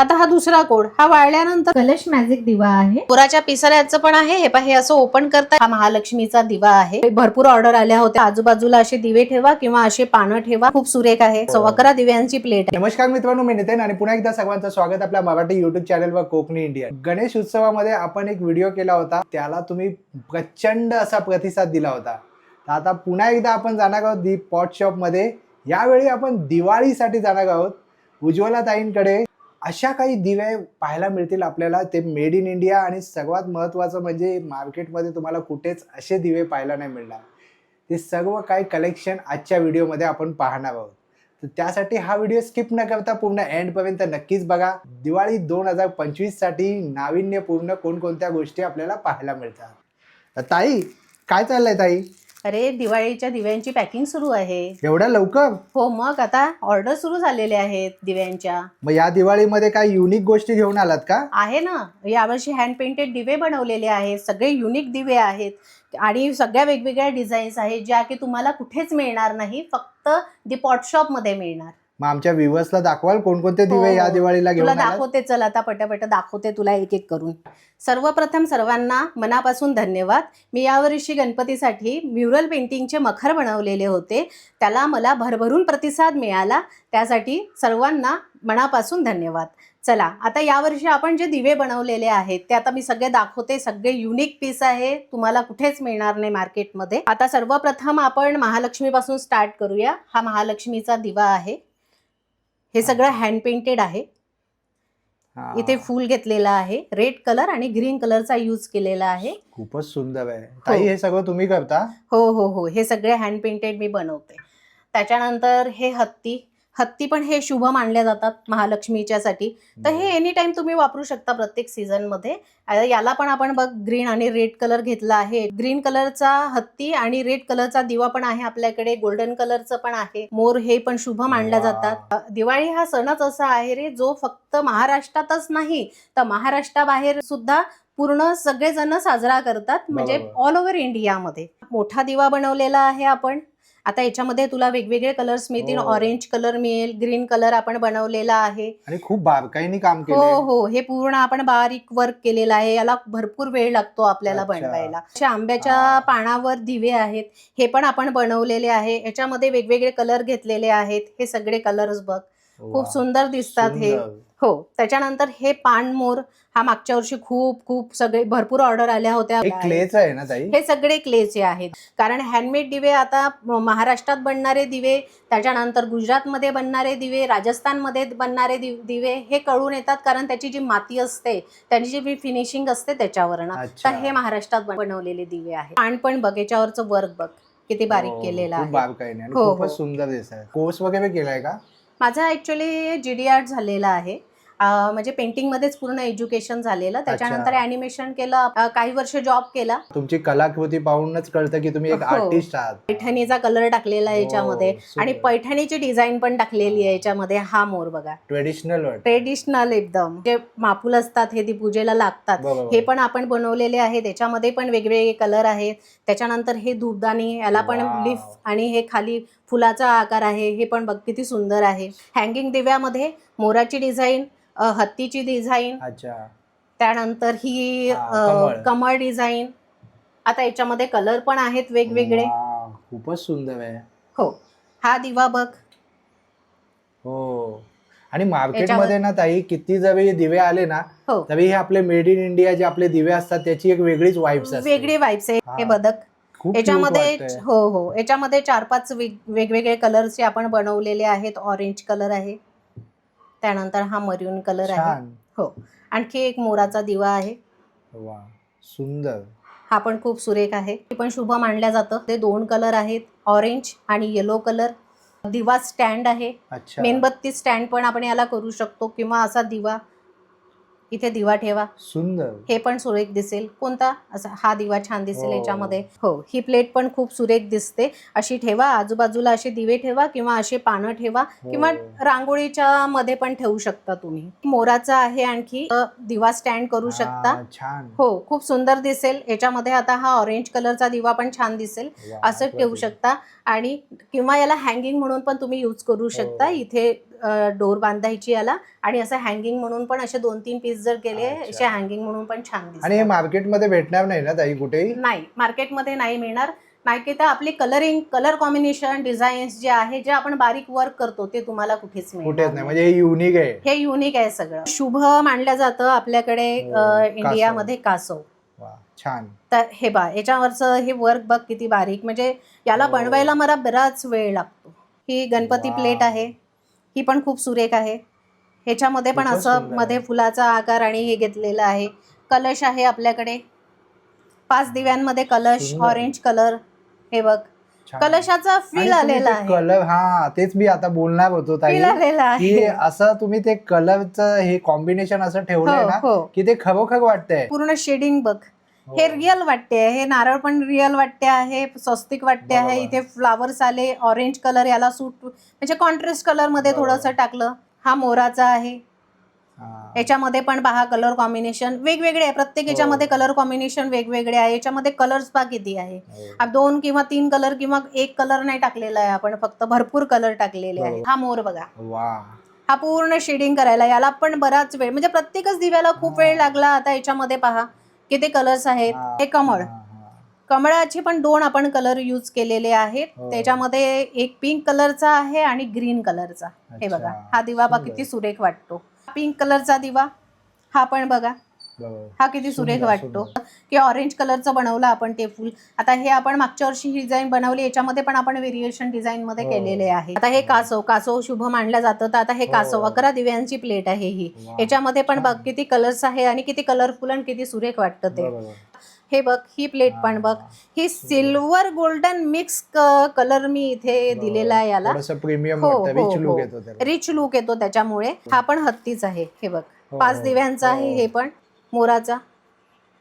आता हा दुसरा कोड. हा वाळल्यानंतर कलश मॅजिक दिवा आहे. पुराच्या पिसाऱ्याचं पण आहे. हे पहा हे असं ओपन करता हा महालक्ष्मीचा दिवा आहे. भरपूर ऑर्डर आल्या होत्या. आजूबाजूला असे दिवे ठेवा किंवा असे पानं ठेवा. खूप सुरेख आहे. सो अकरा दिव्यांची प्लेट आहे. नमस्कार मित्रांनो मी नितीन आणि पुन्हा एकदा सर्वांचं स्वागत आपल्या मराठी युट्यूब चॅनलवर कोकणी इंडिया गणेश उत्सवामध्ये आपण एक व्हिडिओ केला होता. त्याला तुम्ही प्रचंड असा प्रतिसाद दिला होता. तर आता पुन्हा एकदा आपण जाणार आहोत दी पॉट शॉपमध्ये यावेळी आपण दिवाळीसाठी जाणार आहोत. उज्ज्वला ताईंकडे. अशा काही दिवे पाहायला मिळतील आपल्याला. ते मेड इन इंडिया आणि सर्वात महत्त्वाचं म्हणजे मार्केटमध्ये तुम्हाला कुठेच असे दिवे पाहायला नाही मिळणार. ते सर्व काही कलेक्शन आजच्या व्हिडिओमध्ये आपण पाहणार आहोत. तर त्यासाठी हा व्हिडिओ स्किप न करता पूर्ण एंडपर्यंत नक्कीच बघा. दिवाळी दोन हजार पंचवीससाठी नाविन्यपूर्ण कोणकोणत्या गोष्टी आपल्याला पाहायला मिळतात. तर ताई काय चाललंय ताई? अरे दिवाळीच्या दिव्यांची पॅकिंग सुरू आहे. एवढ्या लवकर? हो मग आता ऑर्डर सुरू झालेले आहेत दिव्यांच्या. मग या दिवाळीमध्ये काय युनिक गोष्टी घेऊन आलात का? आहे ना. यावर्षी हँड पेंटेड दिवे बनवलेले आहेत. सगळे युनिक दिवे आहेत. आणि सगळ्या वेगवेगळ्या डिझाईन्स आहेत ज्या की तुम्हाला कुठेच मिळणार नाही. फक्त दी पॉट शॉपमध्ये मिळणार. मग आमच्या व्ह्युअर्सला दाखवाल कोणकोणते दिवे हो, या हो. दिवाळीला घेऊन तुला दाखवते चल आता पटापट दाखवते तुला एक एक करून. सर्वप्रथम सर्वांना मनापासून धन्यवाद. मी यावर्षी गणपतीसाठी म्युरल पेंटिंगचे मखर बनवलेले होते. त्याला मला भरभरून प्रतिसाद मिळाला. त्यासाठी सर्वांना मनापासून धन्यवाद. चला आता यावर्षी आपण जे दिवे बनवलेले आहेत ते आता मी सगळे दाखवते. सगळे युनिक पीस आहे. तुम्हाला कुठेच मिळणार नाही मार्केटमध्ये आता सर्वप्रथम आपण महालक्ष्मीपासून स्टार्ट करूया. हा महालक्ष्मीचा दिवा आहे. हे सगळं हँड पेंटेड आहे. हा. इथे फूल घेतलेला आहे. रेड कलर आणि ग्रीन कलरचा यूज केलेला आहे. खूपच सुंदर आहे. ताई हे सगळं तुम्ही करता? हो हो हो. हे सगळे हँड पेंटेड मी बनवते. त्याच्यानंतर हे हत्ती हत्ती पण हे शुभ मानले जातात महालक्ष्मीच्यासाठी. तर हे एनी टाइम तुम्ही वापरू शकता प्रत्येक सीझनमध्ये. आता याला पण आपण बघ ग्रीन आणि रेड कलर घेतला आहे. ग्रीन कलरचा हत्ती आणि रेड कलरचा दिवा पण आहे आपल्याकडे. गोल्डन कलरचं पण आहे. मोर हे पण शुभ मानल्या. जातात. दिवाळी हा सणच असा आहे रे जो फक्त महाराष्ट्रातच नाही तर महाराष्ट्राबाहेर सुद्धा पूर्ण सगळेजण साजरा करतात. म्हणजे. ऑल ओव्हर इंडियामध्ये मोठा दिवा बनवलेला आहे आपण. आता याच्यामध्ये तुला वेगवेगळे कलर्स मिळतील. हो. ऑरेंज कलर मिळेल ग्रीन कलर आपण बनवलेला आहे. आणि खूप बारकाईने काम हो केलं हो. हे पूर्ण आपण बारीक वर्क केलेलं आहे. याला भरपूर वेळ लागतो आपल्याला अच्छा. बनवायला. अशा आंब्याच्या हा. पानावर दिवे आहेत. हे पण आपण बनवलेले आहे. याच्यामध्ये वेगवेगळे कलर घेतलेले आहेत. हे सगळे कलर्स बघ. खूप सुंदर दिसतात हे. हो त्याच्यानंतर हे पानमोर हा मागच्या वर्षी खूप खूप सगळे भरपूर ऑर्डर आल्या होत्या. एक क्लेच आहे ना ताई? हे सगळे क्लेचे आहेत. कारण हँडमेड दिवे आता महाराष्ट्रात बनणारे दिवे त्याच्यानंतर गुजरातमध्ये बनणारे दिवे राजस्थानमध्ये बनणारे दिवे हे कळून येतात कारण त्याची जी माती असते त्याची जी फिनिशिंग असते त्याच्यावरनं. अच्छा. तर हे महाराष्ट्रात बन- बनवलेले दिवे आहेत. पान पण बघ याच्यावरचं वर्क बघ किती बारीक हो, केलेलं आहे. हो, हो. खूपच सुंदर दिसत आहे. कोर्स वगैरे केलाय का? माझा ऍक्च्युली जी डी आर्ट झालेला आहे. म्हणजे पेंटिंग मध्येच पूर्ण एज्युकेशन झालेलं. त्याच्यानंतर अॅनिमेशन केलं काही वर्ष जॉब केला. तुमची कलाकृती पाहूनच कळतं की तुम्ही एक हो. आर्टिस्ट आहात. पैठणीचा कलर टाकलेला आहे याच्यामध्ये. हो, super. आणि पैठणीची डिझाईन पण टाकलेली आहे याच्यामध्ये हा मोर बघा. ट्रेडिशनल ट्रेडिशनल एकदम. जे मापूल असतात हे ती पूजेला लागतात. हे पण आपण बनवलेले आहे त्याच्यामध्ये पण वेगवेगळे कलर आहेत. त्याच्यानंतर हे धूपदाणी याला पण. लिफ आणि हे खाली फुलाचा आकार आहे हे पण बघ किती सुंदर आहे. हँगिंग दिव्यामध्ये मोराची डिझाईन हत्तीची डिझाईन अच्छा. त्यानंतर ही कमळ. डिझाईन आता याच्यामध्ये कलर पण आहेत वेगवेगळे. खूपच सुंदर आहे. हो हा दिवा बघ. हो. आणि मार्केटमध्ये ना ताई किती जरी दिवे आले ना हो. तरी हे आपले मेड इन इंडिया जे आपले दिवे असतात त्याची एक वेगळीच वाईब्स वेगळी वाईब्स आहे. हा. बदक. याच्यामध्ये. हो हो. याच्यामध्ये चार पाच वेग- वेगवेगळे कलरचे आपण बनवलेले आहेत. ऑरेंज कलर आहे. त्यानंतर हा मरून कलर आहे. हो. आणखी एक मोराचा दिवा आहे. वा. सुंदर. हा पण खूप सुरेख आहे. हे पण शुभ मानल्या जातं. ते दोन कलर आहेत. ऑरेंज आणि येलो कलर दिवा स्टँड आहे. मेणबत्ती स्टँड पण आपण याला करू शकतो. किंवा असा दिवा इथे दिवा ठेवा. सुंदर. हे पण सुरेख दिसेल. कोणता? असा हा दिवा छान दिसेल हो. याच्यामध्ये. हो ही प्लेट पण खूप सुरेख दिसते. अशी ठेवा. आजूबाजूला असे दिवे ठेवा किंवा असे पानं ठेवा किंवा हो. रांगोळीच्या मध्ये पण ठेवू शकता तुम्ही. मोराचा आहे आणखी. दिवा स्टँड करू शकता. हा, छान. हो खूप सुंदर दिसेल. याच्यामध्ये आता हा ऑरेंज कलरचा दिवा पण छान दिसेल. असं ठेवू. शकता. आणि किंवा याला हँगिंग म्हणून पण तुम्ही यूज करू शकता. हो. इथे डोर बांधायची याला. आणि असं हँगिंग म्हणून पण असे दोन तीन पीस जर केले. असे हँगिंग म्हणून पण छान आणि हे मार्केटमध्ये भेटणार नाही ना ताई कुठेही? नाही मार्केटमध्ये नाही मिळणार. नाही की तर आपली कलरिंग कलर कॉम्बिनेशन डिझाईन्स जे आहे जे आपण बारीक वर्क करतो ते तुम्हाला कुठेच कुठेच नाही. म्हणजे हे युनिक आहे. हे युनिक आहे सगळं. शुभ मानलं जातं आपल्याकडे हो. इंडियामध्ये कासव. छान. तर हे बा याच्यावरचं हे वर्क बघ किती बारीक. म्हणजे याला हो. बनवायला मला बराच वेळ लागतो. ही गणपती. प्लेट आहे. ही पण खूप सुरेख आहे. ह्याच्यामध्ये पण असं मध्ये. फुलाचा आकार आणि हे घेतलेलं आहे. कलश आहे आपल्याकडे. पाच दिव्यांमध्ये कलश. ऑरेंज कलर हे बघ. कलशाचा फील आलेला आहे. कलर हा तेच मी आता बोलणार होतो की असं तुम्ही ते कलरचं हे कॉम्बिनेशन असं ठेवलंय हो ना हो. की ते खरोखर वाटतंय. पूर्ण शेडिंग बघ. हो. हे. रिअल वाटते हे नारळ पण रिअल वाटते आहे. स्वस्तिक वाटते आहे. इथे फ्लावर्स आले ऑरेंज कलर याला सूट म्हणजे कॉन्ट्रास्ट कलरमध्ये. थोडंसं टाकलं. हा मोराचा आहे. हा. याच्यामध्ये पण पहा कलर कॉम्बिनेशन वेगवेगळे आहे. प्रत्येक हो. याच्यामध्ये कलर कॉम्बिनेशन वेगवेगळे आहे. याच्यामध्ये कलर्स पहा किती आहे. हो. दोन किंवा तीन कलर किंवा एक कलर नाही टाकलेला आहे आपण. फक्त भरपूर कलर टाकलेले आहे. हा मोर बघा. हा पूर्ण शेडिंग करायला. याला पण बराच वेळ म्हणजे प्रत्येकच दिव्याला खूप वेळ लागला. आता याच्यामध्ये पहा. किती कलर्स आहेत हा. कमळ. कमळाचे पण दोन आपण कलर यूज केलेले आहेत हो. त्याच्यामध्ये एक पिंक कलरचा आहे आणि ग्रीन कलरचा हे. बघा हा दिवा सुंदर. किती सुरेख वाटतो पिंक कलरचा दिवा हा पण बघा. हा किती सुरेख वाटतो. की ऑरेंज कलरचं बनवलं आपण ते फुल आता हे आपण मागच्या वर्षी ही डिझाईन बनवली याच्यामध्ये पण आपण व्हेरिएशन डिझाईन मध्ये हो. केलेले आहे आता हे कासव कासव शुभ मानलं जातं तर आता हे हो. कासव अकरा दिव्यांची प्लेट आहे ही. याच्यामध्ये पण बघ. किती कलर्स आहे आणि किती कलरफुल आणि किती सुरेख वाटतं ते. हे बघ ही प्लेट पण बघ ही सिल्वर गोल्डन मिक्स कलर मी इथे दिलेला आहे याला हो, हो, रिच लुक हो. येतो लुक येतो त्याच्यामुळे हा पण हत्तीच आहे हे बघ पाच. दिव्यांचा आहे. हे पण मोराचा.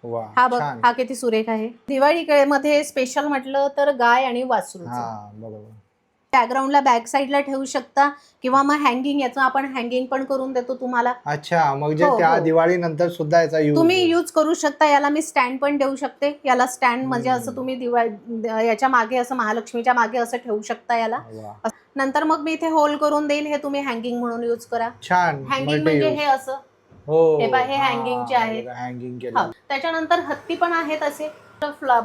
वा हा बघ छान. हा किती सुरेख आहे. दिवाळी मध्ये स्पेशल म्हटलं तर गाय आणि वासरूचं हा बरोबर. बॅकग्राऊंडला बॅक साईडला ठेवू शकता किंवा मग हँगिंग याचं आपण हँगिंग पण करून देतो तुम्हाला. अच्छा म्हणजे हो, त्या हो. दिवाळी नंतर सुद्धा याचा यूज तुम्ही यूज करू शकता याला मी स्टँड पण देऊ शकते. याला स्टँड म्हणजे हम्म. असं तुम्ही दिवाळी याच्या मागे असं महालक्ष्मीच्या मागे असं ठेवू शकता याला. नंतर मग मी इथे होल करून देईल हे तुम्ही हँगिंग म्हणून यूज करा. छान हँगिंग म्हणजे हे असं. हो हे पहा, हे hanging चे आहेत. हँगिंग हा केलं. त्याच्यानंतर हत्ती पण आहेत असे.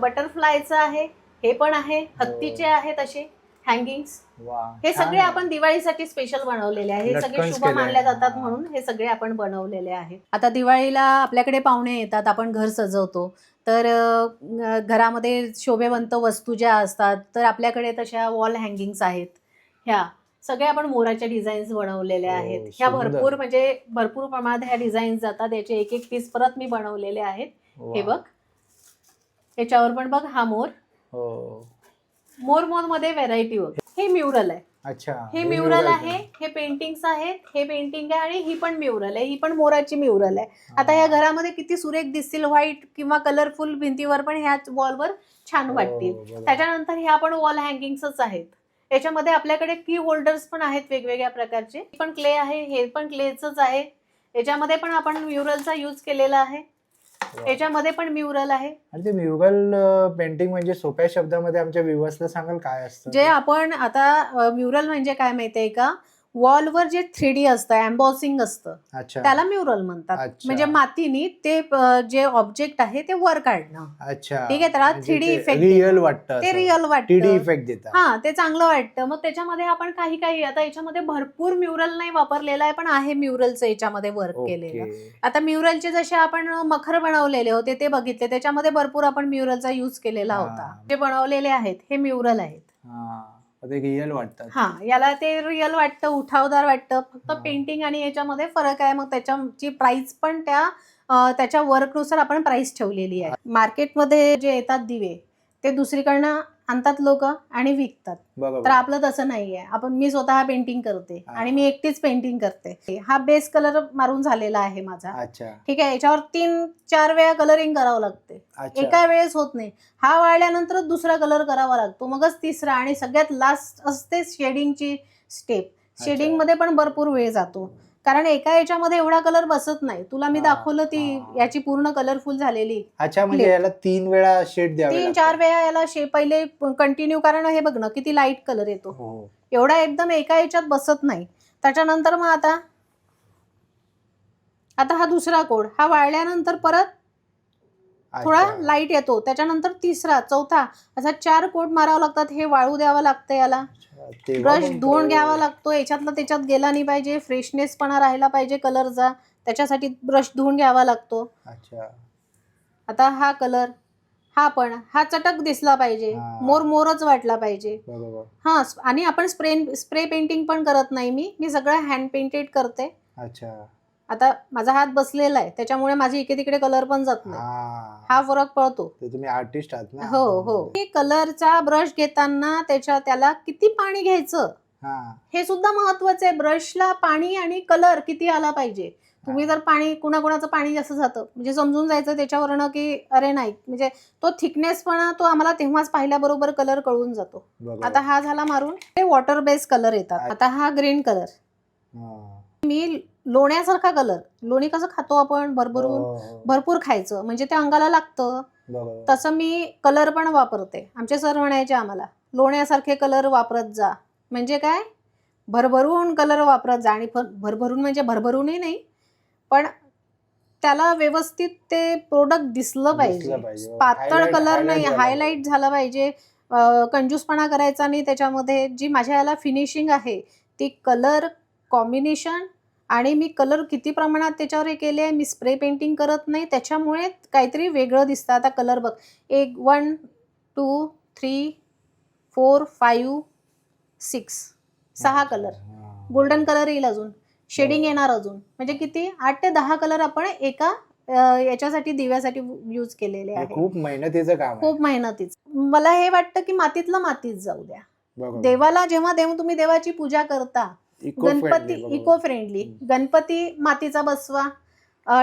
बटरफ्लायचं आहे हे पण आहे हत्तीचे आहेत असे हँगिंग्स वा हे सगळे. आपण दिवाळीसाठी स्पेशल बनवलेले आहे हे सगळे शुभ केले मानले आहे. जातात हा. म्हणून हे सगळे आपण बनवलेले आहेत. आता दिवाळीला आपल्याकडे पाहुणे येतात आपण घर सजवतो. तर घरामध्ये शोभेवंत वस्तू ज्या असतात तर आपल्याकडे तशा वॉल हँगिंग्स आहेत. ह्या. सगळ्या आपण मोराच्या डिझाईन्स बनवलेल्या हो, आहेत. ह्या. भरपूर म्हणजे भरपूर प्रमाणात ह्या डिझाईन्स जातात. याचे एक एक पीस परत मी बनवलेले आहेत. हे. बघ. याच्यावर पण बघ हा मोर. हो. मोर मोरमध्ये व्हेरायटी होते हे म्युरल आहे. अच्छा. हे म्युरल आहे हे पेंटिंग्स आहेत हे पेंटिंग आहे आणि ही पण म्युरल आहे. ही पण मोराची म्युरल आहे. आता या घरामध्ये किती सुरेख दिसतील व्हाईट किंवा कलरफुल भिंतीवर पण ह्या वॉलवर छान हो, वाटतील. त्याच्यानंतर ह्या पण वॉल हँगिंग्सच आहेत. याच्यामध्ये आपल्याकडे की होल्डर्स पण आहेत वेगवेगळ्या प्रकारचे. हे पण क्ले आहे हे पण क्लेच आहे. याच्यामध्ये पण आपण म्युरलचा यूज केलेला आहे. याच्यामध्ये पण म्युरल आहे. आणि ते म्युरल पेंटिंग म्हणजे सोप्या शब्दामध्ये आमच्या व्ह्युअर्सला सांगाल काय असतं? जे आपण आता म्युरल म्हणजे काय माहितीये का? वॉलवर जे थ्री डी असतं एम्बॉसिंग असतं अच्छा. त्याला म्युरल म्हणतात. अच्छा. म्हणजे मातीनी ते अ, जे ऑब्जेक्ट आहे ते वर काढणं. अच्छा. ठीक आहे, त्याला 3D effect रिअल देतं. वाटतं ते रिअल डी वाटतं. इफेक्ट देतात. हा ते चांगलं वाटतं. मग त्याच्यामध्ये आपण काही काही आता याच्यामध्ये भरपूर म्युरल नाही वापरलेला आहे पण आहे म्युरलचं याच्यामध्ये वर्क केलेलं. आता म्युरलचे जसे आपण मखर बनवलेले होते ते बघितले. त्याच्यामध्ये भरपूर आपण म्युरलचा यूज केलेला हा. होता. जे बनवलेले आहेत हे म्युरल आहेत. हा. ते रिअल वाटतात. हा याला ते रिअल वाटतं उठावदार वाटतं. फक्त. पेंटिंग आणि याच्यामध्ये फरक आहे. मग त्याच्याची प्राइस पण त्या त्याच्या वर्कनुसार आपण प्राइस ठेवलेली आहे. मार्केटमध्ये जे येतात दिवे ते दुसरीकडनं आणतात लोक आणि विकतात. तर आपलं तसं नाहीये. आपण मी स्वतः पेंटिंग करते. आणि मी एकटीच पेंटिंग करते. हा बेस कलर मारून झालेला आहे माझा. अच्छा. ठीक आहे याच्यावर तीन चार वेळा कलरिंग करावं लागते. एका वेळेस होत नाही. हा वाळल्यानंतर दुसरा कलर करावा लागतो. मगच तिसरा आणि सगळ्यात लास्ट असते शेडिंगची स्टेप शेडिंगमध्ये पण भरपूर वेळ जातो. कारण एका याच्यामध्ये एवढा कलर बसत नाही. तुला मी हा, दाखवलं ती हा. याची पूर्ण कलरफुल झालेली. अच्छा म्हणजे. याला तीन वेळा शेड द्यावे तीन लागतात. चार वेळा याला शे पहिले कंटिन्यू कारण हे बघ ना किती लाइट कलर येतो. हो. एवढा एकदम एका याच्यात बसत नाही. त्याच्यानंतर मग आता आता हा दुसरा कोड. हा वाळल्यानंतर परत थोडा अच्छा. लाइट येतो. त्याच्यानंतर तिसरा चौथा असा चार कोट मारावं लागतात. हे वाळू द्यावं लागतं याला. अच्छा, ब्रश पण धुवून घ्यावा लागतो याच्यातला त्याच्यात गेला नाही पाहिजे फ्रेशनेसपणा राहायला पाहिजे कलरचा त्याच्यासाठी ब्रश धुवून घ्यावा लागतो. अच्छा. आता हा कलर हा पण हा चटक दिसला पाहिजे हा. मोर मोरच वाटला पाहिजे. बरोबर. हा आणि आपण स्प्रे स्प्रे पेंटिंग पण करत नाही मी मी सगळं हँड पेंटेड करते. अच्छा. आता माझा हात बसलेला आहे त्याच्यामुळे माझे इकडे तिकडे कलर पण जात नाही. हा. फरक पडतो ते तुम्ही आर्टिस्ट आहात ना हो हो. कलरचा ब्रश घेताना त्याच्या त्याला किती पाणी घ्यायचं? हा. हे सुद्धा महत्वाचं आहे. ब्रशला पाणी आणि कलर किती आला पाहिजे? तुम्ही जर पाणी कुणाकुणाचं पाणी जास्त जातं म्हणजे समजून जायचं त्याच्यावरनं की अरे नाही म्हणजे तो थिकनेसपणा तो आम्हाला तेव्हाच पाहिल्याबरोबर कलर कळून जातो. बरोबर. आता हा झाला मारून हे वॉटर बेस कलर येतात. आता हा ग्रीन कलर हा. मी लोण्यासारखा कलर लोणी कसं खातो आपण? भरभरून हो, हो. भरपूर खायचं. म्हणजे ते अंगाला लागतं. तसं मी कलर पण वापरते. आमचे सर म्हणायचे आम्हाला लोण्यासारखे कलर वापरत जा. म्हणजे काय? भरभरून कलर वापरत जा. आणि भरभरून म्हणजे भरभरूनही नाही पण त्याला व्यवस्थित ते प्रोडक्ट दिसलं पाहिजे. हो. पातळ कलर नाही. हायलाईट झाला पाहिजे. कंजूसपणा करायचा नाही त्याच्यामध्ये जी माझ्या याला फिनिशिंग आहे ती कलर कॉम्बिनेशन आणि मी कलर किती प्रमाणात त्याच्यावर हे केले आहे मी स्प्रे पेंटिंग करत नाही. त्याच्यामुळे काहीतरी वेगळं दिसतं. आता कलर बघ. एक one two three four five six सहा कलर. गोल्डन कलर येईल अजून. शेडिंग हो. येणार अजून. म्हणजे किती? आठ ते दहा कलर आपण एका याच्यासाठी दिव्यासाठी यूज केलेले हे आहे. खूप मेहनतीचं काम खूप मेहनतीच. मला हे वाटतं की मातीतलं मातीत जाऊ द्या. देवाला जेव्हा देव तुम्ही देवाची पूजा करता गणपती. Eco friendly. गणपती मातीचा बसवा.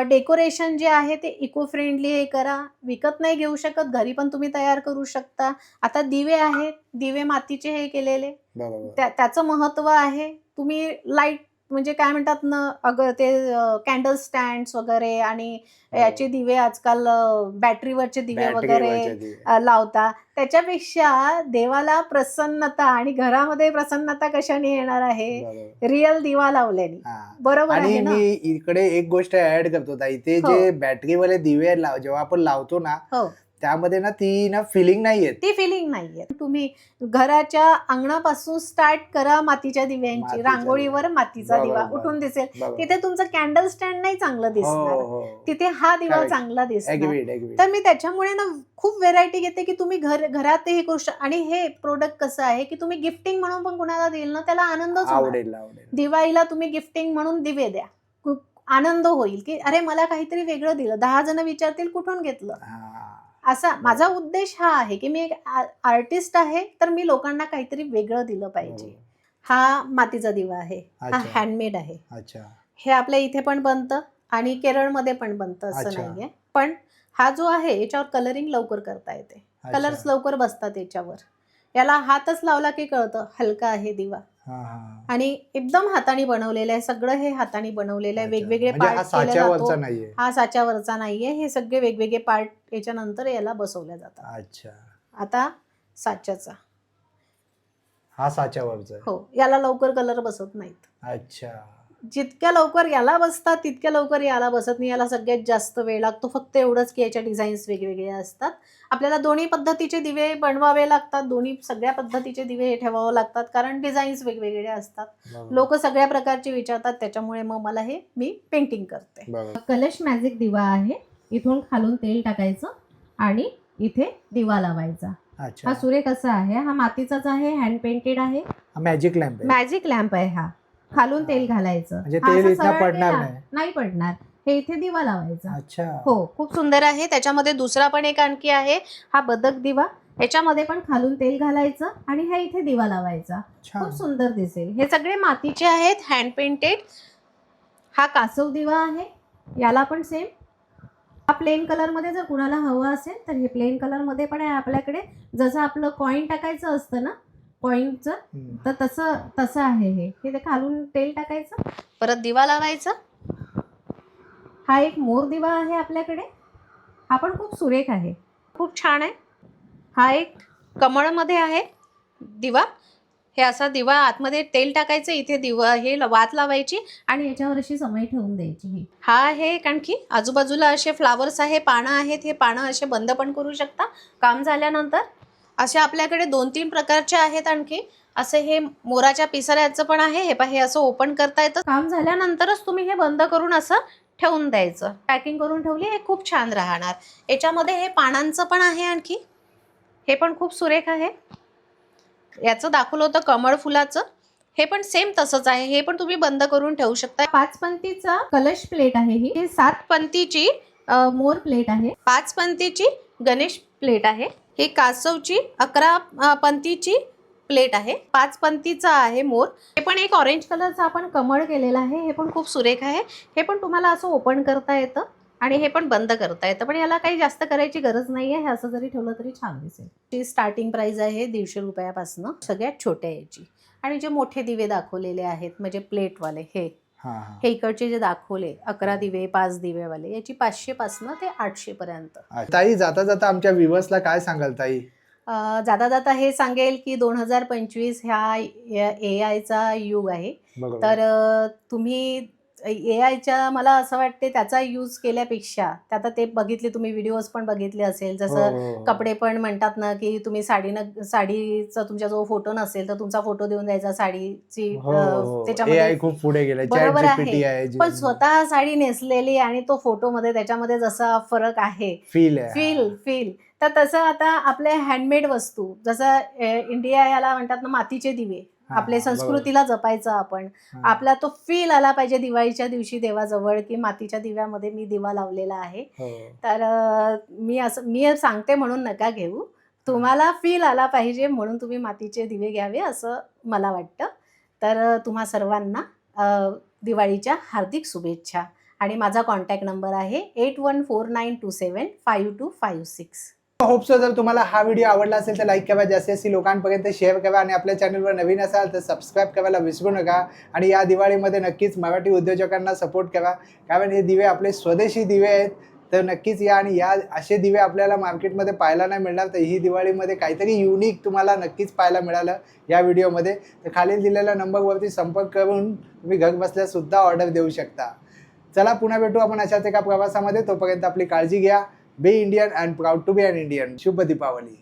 डेकोरेशन जे आहे ते इको फ्रेंडली हे करा. विकत नाही घेऊ शकत. घरी पण तुम्ही तयार करू शकता. आता दिवे आहेत. दिवे मातीचे हे केलेले. त्याचं महत्त्व आहे. तुम्ही लाइट म्हणजे काय म्हणतात ना अगं ते कॅन्डल स्टँड्स वगैरे आणि याचे दिवे आजकाल बॅटरीवरचे दिवे वगैरे लावता. त्याच्यापेक्षा देवाला प्रसन्नता आणि घरामध्ये प्रसन्नता कशाने येणार आहे. रिअल दिवा लावल्याने. हा. बरोबर आणि मी इकडे एक गोष्ट ऍड करतो ताई. ते हो. जे बॅटरीवाले दिवे जेव्हा आपण लावतो ना हो. त्यामध्ये ना ती ना फिलिंग नाही येत ती फिलिंग नाहीये तुम्ही घराच्या अंगणापासून स्टार्ट करा मातीच्या दिव्यांची. मातीच्या रांगोळीवर मातीचा बरोबर, दिवा बरोबर. उठून दिसेल. बरोबर. तिथे तुमचं कॅन्डल स्टँड नाही चांगलं हो दिसणार. हो तिथे हा दिवा Correct. चांगला दिसणार. Agreed, agreed. तर मी त्याच्यामुळे ना खूप व्हेरायटी घेते की तुम्ही घर घरात हे करू शकता आणि हे प्रोडक्ट कसं आहे की तुम्ही गिफ्टिंग म्हणून पण कुणाला देईल ना त्याला आनंदच होणार. आवडेल आवडेल. दिवाळीला तुम्ही गिफ्टिंग म्हणून दिवे द्या. खूप आनंद होईल की अरे मला काहीतरी वेगळं दिलं. दहा जण विचारतील कुठून घेतलं? हा. असा माझा उद्देश हा आहे की मी एक आर्टिस्ट आहे तर मी लोकांना काहीतरी वेगळं दिलं पाहिजे बरोबर. हा मातीचा दिवा आहे हा. हँडमेड आहे अच्छा हे आपल्या इथे पण बनतं आणि केरळमध्ये पण बनतं असं. नाहीये पण हा जो आहे याच्यावर कलरिंग लवकर करता येते. कलर्स लवकर बसतात याच्यावर याला हातच लावला की कळतं हलका आहे दिवा हा, हा. आणि एकदम हाताने बनवलेलं आहे सगळं हे हाताने बनवलेलं आहे. वेगवेगळे म्हणजे हा पार्ट केले साच्यावरचा जातो. नाहीये. हा साच्यावरचा नाहीये हे सगळे वेगवेगळे पार्ट याच्यानंतर याला बसवल्या जातात. अच्छा. आता साच्याचा. हा साच्यावरचा आहे. हो याला लवकर कलर बसत नाहीत. अच्छा. जितक्या लवकर याला बसतात तितक्या लवकर याला बसत नाही. याला सगळ्यात जास्त वेळ लागतो. फक्त एवढंच की याच्या डिझाईन्स वेगवेगळे असतात. आपल्याला दोन्ही पद्धतीचे दिवे बनवावे लागतात. दोन्ही सगळ्या पद्धतीचे दिवे हे ठेवावं लागतात. कारण डिझाईन्स वेगवेगळे असतात. लोक सगळ्या प्रकारचे विचारतात. त्याच्यामुळे मग मला हे मी पेंटिंग करते. कलश मॅजिक दिवा आहे. इथून खालून तेल टाकायचं आणि इथे दिवा लावायचा. हा सुरेख असा आहे. हा मातीचाच आहे. हँड पेंटेड आहे. मॅजिक लॅम्प आहे. मॅजिक लॅम्प आहे हा. खालून तेल घालायचं. म्हणजे तेल असा इथनं सरळ पडणार गेला, नाही. नाही पडणार. हे इथे दिवा लावायचा. अच्छा. हो खूप सुंदर आहे. त्याच्यामध्ये दुसरा पण एक आणखी आहे. हा बदक दिवा. याच्यामध्ये पण खालून तेल घालायचं आणि हा इथे दिवा लावायचा. छान. खूप सुंदर दिसेल. हे सगळे मातीचे आहेत हँड पेंटेड हा कासव दिवा आहे. याला पण सेम हा प्लेन कलरमध्ये जर कुणाला हवं असेल तर हे प्लेन कलरमध्ये पण आहे आपल्याकडे. जसं आपलं कॉईन टाकायचं असतं ना हम्म. तर तसं तसं आहे हे. हे ते खालून तेल टाकायचं. परत दिवा लावायचा. हा एक मोर दिवा आहे आपल्याकडे. हा पण खूप सुरेख आहे. खूप छान आहे. हा एक कमळमध्ये आहे दिवा. हे असा दिवा आतमध्ये तेल टाकायचं इथे दिवा हे ल- वात लावायची आणि याच्यावर अशी समय ठेवून द्यायची ही. हा आहे कारण की आजूबाजूला असे फ्लावर्स आहे पानं आहेत हे पानं असे बंद पण करू शकता. काम झाल्यानंतर असे आपल्याकडे दोन तीन प्रकारचे आहेत आणखी. असे हे मोराच्या पिसाऱ्याचं पण आहे. हे पाहि हे असं ओपन करता येतं. काम झाल्यानंतरच तुम्ही हे बंद करून असं ठेवून द्यायचं. पॅकिंग करून ठेवली हे खूप छान राहणार. याच्यामध्ये हे पानांचं पण आहे आणखी. हे पण खूप सुरेख आहे. याचं दाखवलं होतं कमळ फुलाचं. हे पण सेम तसंच आहे. हे पण तुम्ही बंद करून ठेवू शकता. पाच पंतीचा कलश प्लेट आहे ही. सात पंतीची मोर प्लेट आहे. पाच पंतीची गणेश प्लेट आहे. ही कासवची अकरा पंतीची प्लेट आहे. पाच पंतीचा आहे मोर. हे पण एक ऑरेंज कलरचा आपण कमळ केलेला आहे. हे पण खूप सुरेख आहे. हे पण तुम्हाला असं ओपन करता येतं आणि हे पण बंद करता येतं. पण याला काही जास्त करायची गरज नाही आहे हे असं जरी ठेवलं तरी छान दिसेल. ती स्टार्टिंग प्राइस आहे दीडशे रुपयापासून. सगळ्यात छोट्या याची. आणि जे मोठे दिवे दाखवलेले आहेत म्हणजे प्लेटवाले हे. हा हा. हे इकडचे जे दाखवले अकरा दिवे पाच दिवेवाले याची पाचशे पासनं ते आठशे पर्यंत. ताई जाता जाता आमच्या व्ह्युअर्सला काय सांगाल ताई? जाता जाता हे सांगेल की दोन हजार पंचवीस ह्या ए आयचा युग आहे. तर तुम्ही ए आयच्या मला असं वाटते त्याचा यूज केल्यापेक्षा आता ते बघितले तुम्ही व्हिडिओज पण बघितले असेल हो, जसं हो, हो. कपडे पण म्हणतात ना की तुम्ही साडीनं साडीचा तुमच्या जो फोटो नसेल तर तुमचा फोटो देऊन द्यायचा साडीची. त्याच्यामध्ये. खूप पुढे बरोबर आहे. पण स्वतः साडी नेसलेली आणि तो फोटोमध्ये त्याच्यामध्ये जसा फरक आहे. फील फील फील तर तसं आता आपले हँडमेड वस्तू जसं इंडिया याला म्हणतात ना मातीचे दिवे. आपले हा, संस्कृतीला जपायचं आपण. आपला तो फील आला पाहिजे दिवाळीच्या दिवशी देवाजवळ की मातीच्या दिव्यामध्ये मी दिवा लावलेला आहे. हो. तर मी असं मी सांगते म्हणून नका घेऊ. तुम्हाला फील आला पाहिजे म्हणून तुम्ही मातीचे दिवे घ्यावे असं मला वाटतं. तर तुम्हा सर्वांना दिवाळीच्या हार्दिक शुभेच्छा. आणि माझा कॉन्टॅक्ट नंबर आहे eight one four nine two seven five two five six hope so जर तुम्हाला हा व्हिडिओ आवडला असेल तर लाईक करा. जास्तीत जास्त लोकांपर्यंत शेअर करा आणि आपल्या चॅनलवर नवीन असाल तर सबस्क्राईब करायला विसरू नका. आणि या दिवाळीमध्ये नक्कीच मराठी उद्योजकांना सपोर्ट करा. कारण हे दिवे आपले स्वदेशी दिवे आहेत. तर नक्कीच या आणि या असे दिवे आपल्याला मार्केटमध्ये पाहायला नाही मिळणार. तर ही दिवाळीमध्ये काहीतरी युनिक तुम्हाला नक्कीच पाहायला मिळालं या व्हिडिओमध्ये तर खालील दिलेल्या नंबरवरती संपर्क करून तुम्ही घर बसल्यासुद्धा ऑर्डर देऊ शकता. चला पुन्हा भेटू आपण अशाच एका प्रवासामध्ये. तोपर्यंत आपली काळजी घ्या. Be Indian and proud to be an Indian. Shubha Deepavali.